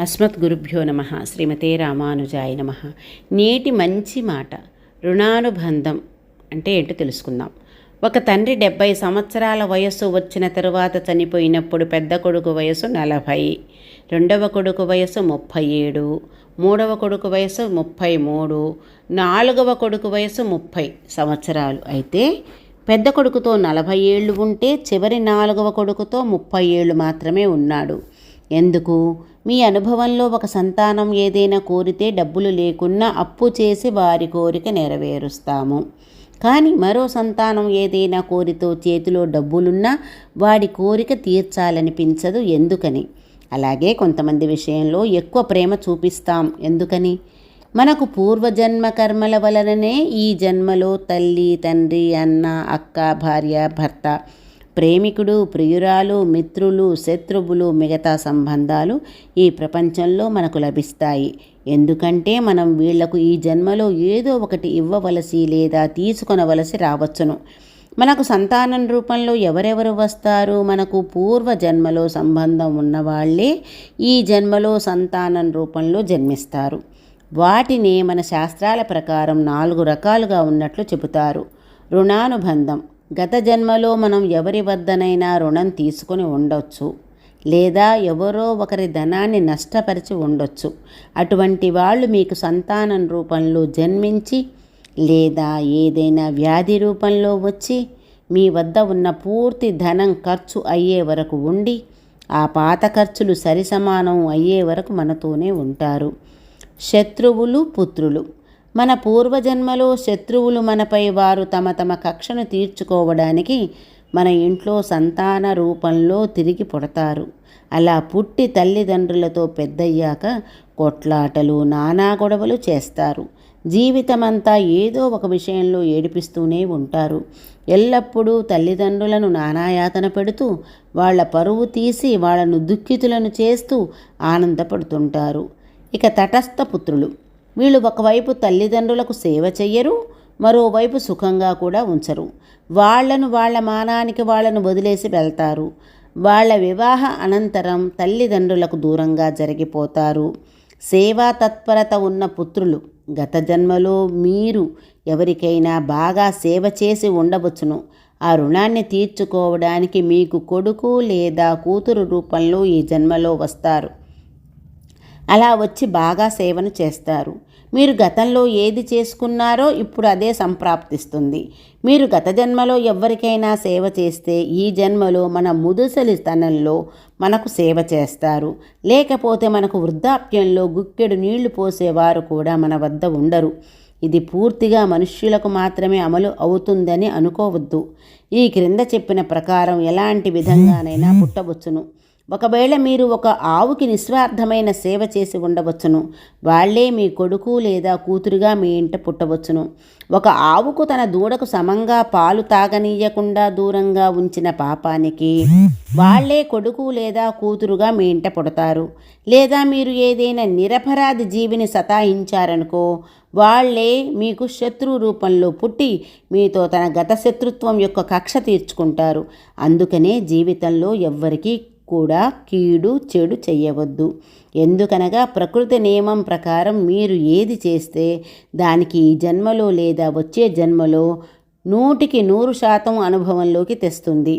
అస్మత్ గురుభ్యో నమ. శ్రీమతే రామానుజాయ నమ. నేటి మంచి మాట రుణానుబంధం అంటే ఏంటో తెలుసుకుందాం. ఒక తండ్రి డెబ్బై సంవత్సరాల వయస్సు వచ్చిన తరువాత చనిపోయినప్పుడు పెద్ద కొడుకు వయసు నలభై రెండవ కొడుకు వయసు ముప్పై ఏడు మూడవ కొడుకు వయసు ముప్పై మూడు నాలుగవ కొడుకు వయసు ముప్పై సంవత్సరాలు. అయితే పెద్ద కొడుకుతో నలభై ఏళ్ళు ఉంటే చివరి నాలుగవ కొడుకుతో ముప్పై ఏళ్ళు మాత్రమే ఉన్నాడు. ఎందుకు? మీ అనుభవంలో ఒక సంతానం ఏదైనా కోరితే డబ్బులు లేకున్నా అప్పు చేసి వారి కోరిక నెరవేరుస్తాము. కానీ మరో సంతానం ఏదైనా కోరితో చేతిలో డబ్బులున్నా వాడి కోరిక తీర్చాలనిపించదు ఎందుకని? అలాగే కొంతమంది విషయంలో ఎక్కువ ప్రేమ చూపిస్తాం ఎందుకని? మనకు పూర్వజన్మ కర్మల వలననే ఈ జన్మలో తల్లి తండ్రి అన్న అక్క భార్య భర్త ప్రేమికుడు ప్రియురాలు మిత్రులు శత్రువులు మిగతా సంబంధాలు ఈ ప్రపంచంలో మనకు లభిస్తాయి. ఎందుకంటే మనం వీళ్ళకు ఈ జన్మలో ఏదో ఒకటి ఇవ్వవలసి లేదా తీసుకొనవలసి రావచ్చును. మనకు సంతానం రూపంలో ఎవరెవరు వస్తారు? మనకు పూర్వ జన్మలో సంబంధం ఉన్నవాళ్ళే ఈ జన్మలో సంతానం రూపంలో జన్మిస్తారు. వాటిని మన శాస్త్రాల ప్రకారం నాలుగు రకాలుగా ఉన్నట్లు చెబుతారు. రుణానుబంధం గత జన్మలో మనం ఎవరి వద్దనైనా రుణం తీసుకొని ఉండొచ్చు లేదా ఎవరో ఒకరి ధనాన్ని నష్టపరిచి ఉండొచ్చు. అటువంటి వాళ్ళు మీకు సంతానం రూపంలో జన్మించి లేదా ఏదైనా వ్యాధి రూపంలో వచ్చి మీ వద్ద ఉన్న పూర్తి ధనం ఖర్చు అయ్యే వరకు ఉండి ఆ పాత ఖర్చులు సరిసమానం అయ్యే వరకు మనతోనే ఉంటారు. శత్రువులు పుత్రులు. మన పూర్వజన్మలో శత్రువులు మనపై వారు తమ తమ కక్షను తీర్చుకోవడానికి మన ఇంట్లో సంతాన రూపంలో తిరిగి పుడతారు. అలా పుట్టి తల్లిదండ్రులతో పెద్దయ్యాక కొట్లాటలు నానా గొడవలు చేస్తారు. జీవితమంతా ఏదో ఒక విషయంలో ఏడిపిస్తూనే ఉంటారు. ఎల్లప్పుడూ తల్లిదండ్రులను నానాయాతన పెడుతూ వాళ్ళ పరువు తీసి వాళ్ళను దుఃఖితులను చేస్తూ ఆనందపడుతుంటారు. ఇక తటస్థ పుత్రులు. వీళ్ళు ఒకవైపు తల్లిదండ్రులకు సేవ చెయ్యరు మరోవైపు సుఖంగా కూడా ఉంచరు. వాళ్ళను వాళ్ళ మానానికి వాళ్ళను వదిలేసి వెళ్తారు. వాళ్ళ వివాహ అనంతరం తల్లిదండ్రులకు దూరంగా జరిగిపోతారు. సేవా తత్పరత ఉన్న పుత్రులు గత జన్మలో మీరు ఎవరికైనా బాగా సేవ చేసి ఉండవచ్చును. ఆ రుణాన్ని తీర్చుకోవడానికి మీకు కొడుకు లేదా కూతురు రూపంలో ఈ జన్మలో వస్తారు. అలా వచ్చి బాగా సేవను చేస్తారు. మీరు గతంలో ఏది చేసుకున్నారో ఇప్పుడు అదే సంప్రాప్తిస్తుంది. మీరు గత జన్మలో ఎవరికైనా సేవ చేస్తే ఈ జన్మలో మన ముదుసలి స్థానంలో మనకు సేవ చేస్తారు. లేకపోతే మనకు వృద్ధాప్యంలో గుక్కెడు నీళ్ళు పోసేవారు కూడా మన వద్ద ఉండరు. ఇది పూర్తిగా మనుష్యులకు మాత్రమే అమలు అవుతుందని అనుకోవద్దు. ఈ క్రింద చెప్పిన ప్రకారం ఎలాంటి విధంగానైనా పుట్టవచ్చును. ఒకవేళ మీరు ఒక ఆవుకి నిస్వార్థమైన సేవ చేసి ఉండవచ్చును వాళ్ళే మీ కొడుకు లేదా కూతురుగా మీ ఇంట పుట్టవచ్చును. ఒక ఆవుకు తన దూడకు సమంగా పాలు తాగనీయకుండా దూరంగా ఉంచిన పాపానికి వాళ్ళే కొడుకు లేదా కూతురుగా మీ ఇంట పుడతారు. లేదా మీరు ఏదైనా నిరపరాధి జీవిని సతాయించారనుకో వాళ్ళే మీకు శత్రు రూపంలో పుట్టి మీతో తన గత శత్రుత్వం యొక్క కక్ష తీర్చుకుంటారు. అందుకనే జీవితంలో ఎవ్వరికీ కూడా కీడు చెడు చేయవద్దు. ఎందుకనగా ప్రకృతి నియమం ప్రకారం మీరు ఏది చేస్తే దానికి ఈ జన్మలో లేదా వచ్చే జన్మలో నూటికి నూరు శాతం అనుభవంలోకి తెస్తుంది.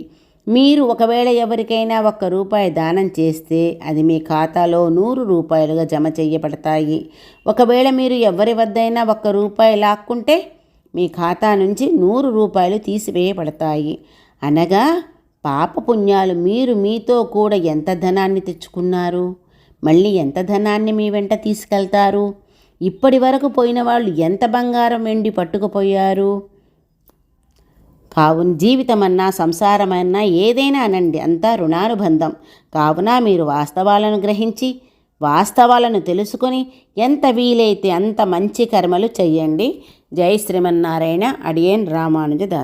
మీరు ఒకవేళ ఎవరికైనా ఒక్క రూపాయి దానం చేస్తే అది మీ ఖాతాలో నూరు రూపాయలుగా జమ చేయబడతాయి. ఒకవేళ మీరు ఎవరి వద్దైనా ఒక్క రూపాయి లాక్కుంటే మీ ఖాతా నుంచి నూరు రూపాయలు తీసివేయబడతాయి. అనగా పాపపుణ్యాలు మీరు మీతో కూడా ఎంత ధనాన్ని తెచ్చుకున్నారు? మళ్ళీ ఎంత ధనాన్ని మీ వెంట తీసుకెళ్తారు? ఇప్పటి వరకు పోయిన వాళ్ళు ఎంత బంగారం వెండి పట్టుకుపోయారు? కావున జీవితమన్నా సంసారమన్నా ఏదైనా అనండి అంతా రుణానుబంధం. కావున మీరు వాస్తవాలను గ్రహించి వాస్తవాలను తెలుసుకొని ఎంత వీలైతే అంత మంచి కర్మలు చెయ్యండి. జై శ్రీమన్నారాయణ అడియన్ రామానుజదాస్.